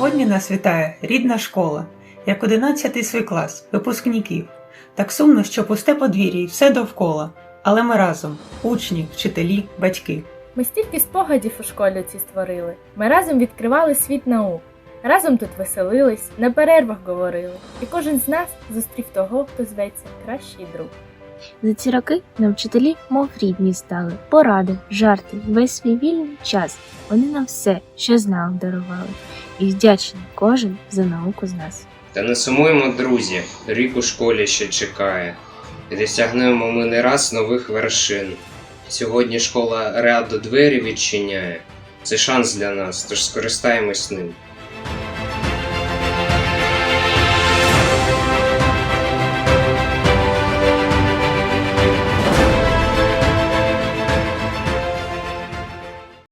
нас вітає рідна школа, як одинадцятий свій клас, випускників. Так сумно, що пусте подвір'я і все довкола. Але ми разом, учні, вчителі, батьки. Ми стільки спогадів у школі ці створили. Ми разом відкривали світ наук. Разом тут веселились, на перервах говорили. І кожен з нас зустрів того, хто зветься кращий друг. За ці роки нам вчителі, мов рідні стали, поради, жарти, весь свій вільний час. Вони нам все, що знали, дарували, і вдячний кожен за науку з нас. Та не сумуємо, друзі, рік у школі ще чекає, і досягнемо ми не раз нових вершин. Сьогодні школа радо двері відчиняє. Це шанс для нас, тож скористаємось ним.